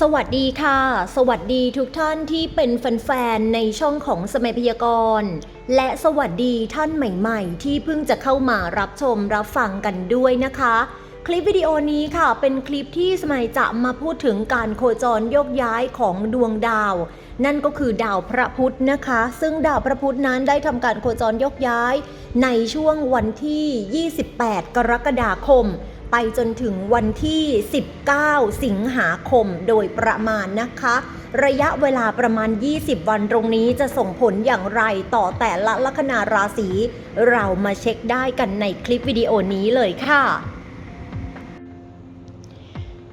สวัสดีค่ะ สวัสดีทุกท่านที่เป็นแฟนๆในช่องของสมัยพยากรณ์และสวัสดีท่านใหม่ๆ ที่เพิ่งจะเข้ามารับชมรับฟังกันด้วยนะคะ คลิปวิดีโอนี้ค่ะเป็นคลิปที่สมัยจะมาพูดถึงการโคจรโยกย้ายของดวงดาว นั่นก็คือดาวพระพุธนะคะ ซึ่งดาวพระพุธนั้นได้ทำการโคจรโยกย้าย ในช่วงวันที่ 28 กรกฎาคม ไปจนถึงวันที่ 19 สิงหาคมโดยประมาณนะคะ ระยะเวลาประมาณ 20 วันตรงนี้จะส่งผลอย่างไรต่อแต่ละลัคนาราศี เรามาเช็คได้กันในคลิปวิดีโอนี้เลยค่ะ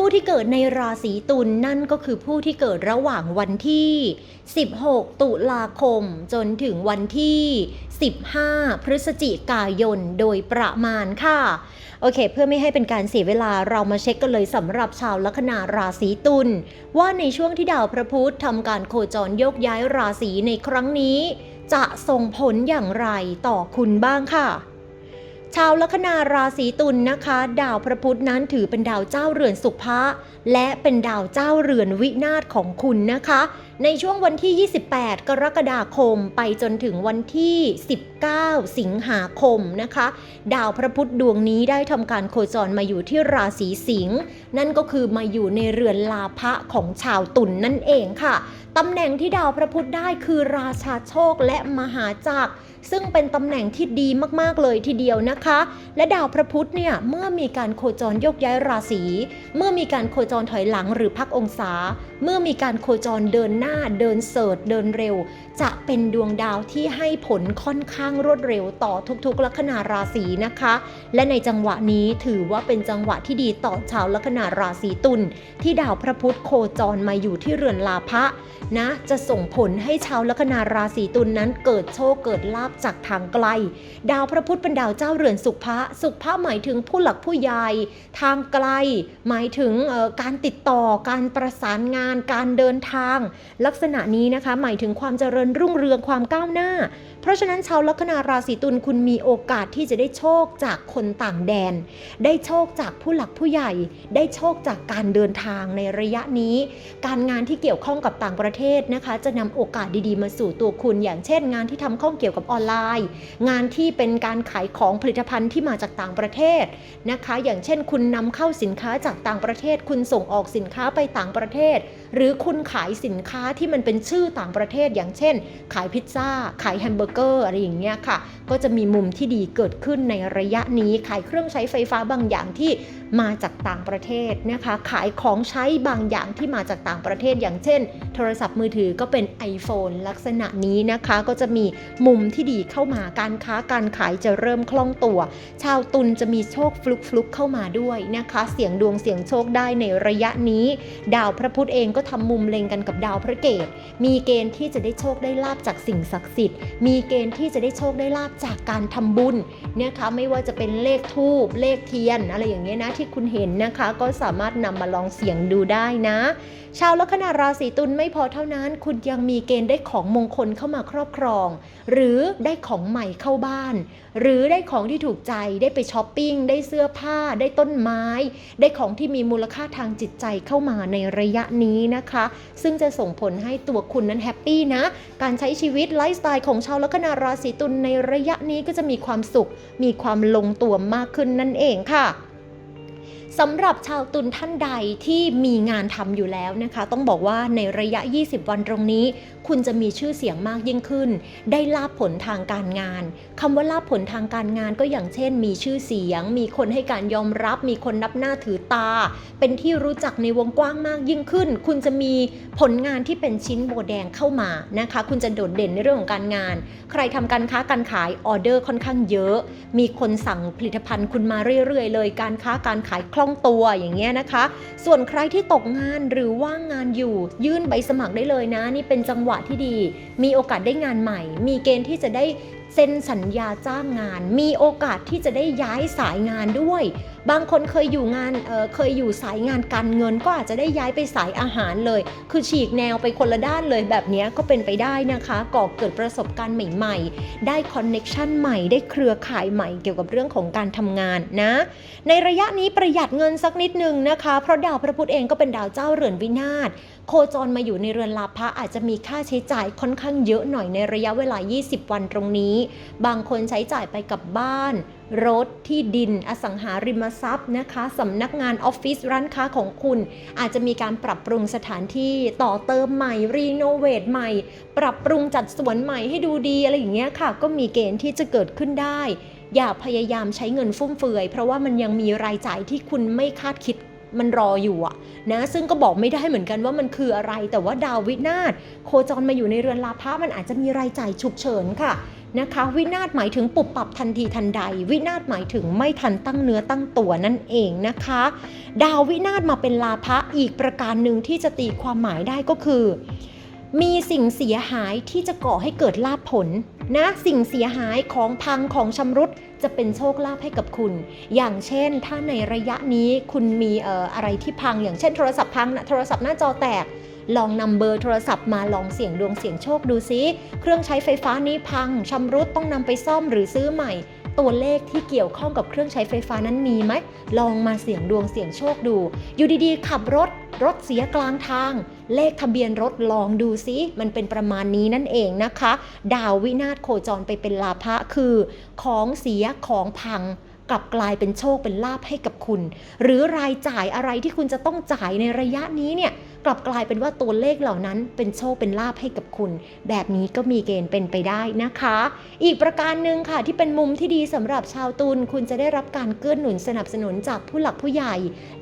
ผู้ที่เกิดในราศีตุลนั่นก็คือผู้ที่เกิดระหว่างวันที่ 16 ตุลาคม จนถึงวันที่ 15 พฤศจิกายนโดยประมาณค่ะ โอเค เพื่อไม่ให้เป็นการเสียเวลาเรามาเช็คกันเลยสำหรับชาวลัคนาราศีตุลว่าในช่วงที่ดาวพระพุธทำการโคจรโยกย้ายราศีในครั้งนี้ จะส่งผลอย่างไรต่อคุณบ้างค่ะ ชาวลัคนาราศีตุลนะคะ ดาวพระพุธนั้นถือเป็นดาวเจ้าเรือนสุภะและเป็นดาวเจ้าเรือนวินาศของคุณนะคะ ในช่วงวันที่ 28 กรกฎาคมไปจนถึงวันที่ 19 สิงหาคมนะคะ ดาวพระพุธดวงนี้ได้ทำการโคจรมาอยู่ที่ราศีสิงห์นั่นก็คือมาอยู่ในเรือนลาภะของชาวตุลนนั่นเองค่ะตำแหน่งที่ดาวพระพุธได้คือราชาโชคและมหาจักรซึ่งเป็นตำแหน่งที่ดีมากๆเลยทีเดียวนะคะ และดาวพระพุธเนี่ยเมื่อมีการโคจรยกย้ายราศี เมื่อมีการโคจรถอยหลังหรือพักองศา เมื่อมีการโคจรเดินหน้าเดินเสิร์ชเดินเร็ว จะเป็นดวงดาวที่ให้ผลค่อนข้างรวดเร็วต่อทุกๆ ลัคนาราศีนะคะ และในจังหวะนี้ถือว่าเป็นจังหวะที่ดีต่อชาวลัคนาราศีตุลที่ดาวพระพุธโคจรมาอยู่ที่เรือนลาภะนะจะส่งผลให้ชาวลัคนาราศีตุลนนั้นเกิดโชคเกิดลาบจากทางไกล ดาวพระพุธเป็นดาวเจ้าเรือนสุภะสุภะหมายถึงผู้หลักผู้ใหญ่ทางไกล หมายถึงการติดต่อการประสานงานการเดินทางลักษณะนี้นะคะหมายถึงความเจริญรุ่งเรืองความก้าวหน้า เพราะฉะนั้นชาวลัคนาราศีตุลคุณมีโอกาสที่จะได้โชคจากคนต่างแดน ได้โชคจากผู้หลักผู้ใหญ่ ได้โชคจากการเดินทางในระยะนี้ การงานที่เกี่ยวข้องกับต่างประเทศนะคะ จะนำโอกาสดีๆ มาสู่ตัวคุณ อย่างเช่น งานที่ทำข้องเกี่ยวกับออนไลน์ งานที่เป็นการขายของผลิตภัณฑ์ที่มาจากต่างประเทศนะคะ อย่างเช่น คุณนำเข้าสินค้าจากต่างประเทศ คุณส่งออกสินค้าไปต่างประเทศ หรือคุณขายสินค้าที่มันเป็นชื่อต่างประเทศอย่างเช่น ขายพิซซ่า ขายแฮมเบอร์เกอร์อะไรอย่างเงี้ยค่ะ ก็จะมีมุมที่ดีเกิดขึ้นในระยะนี้ ขายเครื่องใช้ไฟฟ้าบางอย่างที่ มาจากต่างประเทศนะคะขายของใช้บางอย่างที่มาจากต่างประเทศ อย่างเช่น โทรศัพท์มือถือก็เป็น iPhone ลักษณะนี้นะคะก็จะมีมุมที่ดีเข้ามาการค้าการขายจะเริ่มคล่องตัว ชาวตุลจะมีโชคฟลุกฟลุกเข้ามาด้วยนะคะ เสียงดวงเสียงโชคได้ในระยะนี้ ดาวพระพุธเองก็ทำมุมเล็งกันกับดาวพระเกตมีเกณฑ์ที่จะได้โชคได้ลาบจากสิ่งศักดิ์สิทธิ์ มีเกณฑ์ที่จะได้โชคได้ลาบจากการทำบุญนะคะไม่ว่าจะเป็นเลขทูบเลขเทียนอะไรอย่างเงี้ยนะที่คุณเห็นนะคะ ก็สามารถนำมาลองเสี่ยงดูได้นะ ชาวลัคนาราศีตุลไม่พอเท่านั้น คุณยังมีเกณฑ์ได้ของมงคลเข้ามาครอบครอง หรือได้ของใหม่เข้าบ้าน หรือได้ของที่ถูกใจได้ไปช้อปปิ้งได้เสื้อผ้า ได้ต้นไม้ ได้ของที่มีมูลค่าทางจิตใจเข้ามาในระยะนี้นะคะ ซึ่งจะส่งผลให้ตัวคุณนั้นแฮปปี้นะ การใช้ชีวิตไลฟ์สไตล์ของชาวลัคนาราศีตุลในระยะนี้ก็จะมีความสุข มีความลงตัวมากขึ้นนั่นเองค่ะ สำหรับชาวตุลท่านใดที่มีงานทำอยู่แล้วนะคะ ต้องบอกว่าในระยะ 20 วันตรงนี้ คุณจะมีชื่อเสียงมากยิ่งขึ้น ได้ลาบผลทางการงานคำว่าลาบผลทางการงานก็อย่างเช่น มีชื่อเสียง มีคนให้การยอมรับ มีคนนับหน้าถือตา เป็นที่รู้จักในวงกว้างมากยิ่งขึ้น คุณจะมีผลงานที่เป็นชิ้นโบแดงเข้ามานะคะ คุณจะโดดเด่นในเรื่องของการงาน ใครทำการค้าการขายออเดอร์ค่อนข้างเยอะ มีคนสั่งผลิตภัณฑ์คุณมาเรื่อยๆ เลย การค้าการขายคล่องตัวอย่างเงี้ยนะคะ ส่วนใครที่ตกงานหรือว่างงานอยู่ยื่นใบสมัครได้เลยนะ นี่เป็นจังหวะที่ดี มีโอกาสได้งานใหม่ มีเกณฑ์ที่จะได้เซ็นสัญญาจ้างงาน มีโอกาสที่จะได้ย้ายสายงานด้วยบางคนเคยอยู่งานเเคยอยู่สายงานการเงิน ก็อาจจะได้ย้ายไปสายอาหารเลย คือฉีกแนวไปคนละด้านเลยแบบนี้ก็เป็นไปได้นะคะ ก่อเกิดประสบการณ์ใหม่ๆ ได้คอนเน็ชันใหม่ ได้เครือข่ายใหม่เกี่ยวกับเรื่องของการทำงานนะ ในระยะนี้ประหยัดเงินสักนิดนึงนะคะ เพราะดาวพระพุธเองก็เป็นดาวเจ้าเรือนวินาศ โคจรมาอยู่ในเรือนลาภะอาจจะมีค่าใช้จ่ายค่อนข้างเยอะหน่อยในระยะเวลา 20 วันตรงนี้ บางคนใช้จ่ายไปกับบ้าน รถที่ดิน อสังหาริมทรัพย์นะคะสำนักงานออฟฟิศร้านค้าของคุณ อาจจะมีการปรับปรุงสถานที่ต่อเติมใหม่ รีโนเวทใหม่ ปรับปรุงจัดสวนใหม่ให้ดูดีอะไรอย่างเงี้ยค่ะ ก็มีเกณฑ์ที่จะเกิดขึ้นได้ อย่าพยายามใช้เงินฟุ่มเฟือย เพราะว่ามันยังมีรายจ่ายที่คุณไม่คาดคิด มันรออยู่อะนะซึ่งก็บอกไม่ได้เหมือนกันว่ามันคืออะไร แต่ว่าดาววินาศโคจรมาอยู่ในเรือนลาภะมันอาจจะมีรายจ่ายฉุกเฉินค่ะนะคะวินาศหมายถึงปุบปับทันทีทันใด วินาศหมายถึงไม่ทันตั้งเนื้อตั้งตัวนั่นเองนะคะ ดาววินาศมาเป็นลาภะอีกประการหนึ่งที่จะตีความหมายได้ก็คือ มีสิ่งเสียหายที่จะก่อให้เกิดลาภผลนะสิ่งเสียหายของพังของชำรุดจะเป็นโชคลาภให้กับคุณ อย่างเช่น ถ้าในระยะนี้คุณมีเอ่ออะไรที่พัง อย่างเช่นโทรศัพท์พังนะโทรศัพท์หน้าจอแตก ลองนำเบอร์โทรศัพท์มาลองเสี่ยงดวงเสี่ยงโชคดูซิ เครื่องใช้ไฟฟ้านี้พังชำรุดต้องนำไปซ่อมหรือซื้อใหม่ ตัวเลขที่เกี่ยวข้องกับเครื่องใช้ไฟฟ้านั้นมีไหมลองมาเสี่ยงดวงเสี่ยงโชคดู อยู่ดีๆ ขับรถรถเสียกลางทาง เลขทะเบียนรถลองดูซิ มันเป็นประมาณนี้นั่นเองนะคะ ดาววินาศโคจรไปเป็นลาภะคือ ของเสียของพังกลับกลายเป็นโชคเป็นลาภให้กับคุณ หรือรายจ่ายอะไรที่คุณจะต้องจ่ายในระยะนี้เนี่ยกลับกลายเป็นว่าตัวเลขเหล่านั้นเป็นโชคเป็นลาภให้กับคุณ แบบนี้ก็มีเกณฑ์เป็นไปได้นะคะ อีกประการหนึ่งค่ะที่เป็นมุมที่ดีสำหรับชาวตุลคุณจะได้รับการเกื้อหนุนสนับสนุนจากผู้หลักผู้ใหญ่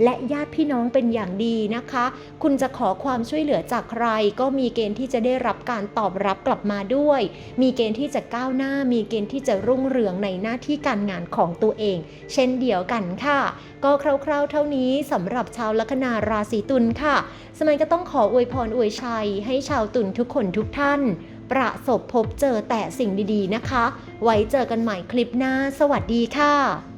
และญาติพี่น้องเป็นอย่างดีนะคะ คุณจะขอความช่วยเหลือจากใคร ก็มีเกณฑ์ที่จะได้รับการตอบรับกลับมาด้วย มีเกณฑ์ที่จะก้าวหน้า มีเกณฑ์ที่จะรุ่งเรืองในหน้าที่การงานของตัวเอง เช่นเดียวกันค่ะ ก็คร่าวๆ เท่านี้สำหรับชาวลัคนาราศีตุลค่ะสมัยก็ต้องขออวยพรอวยชัย ให้ชาวตุนทุกคนทุกท่าน ประสบพบเจอแต่สิ่งดีๆนะคะ ไว้เจอกันใหม่คลิปหน้า สวัสดีค่ะ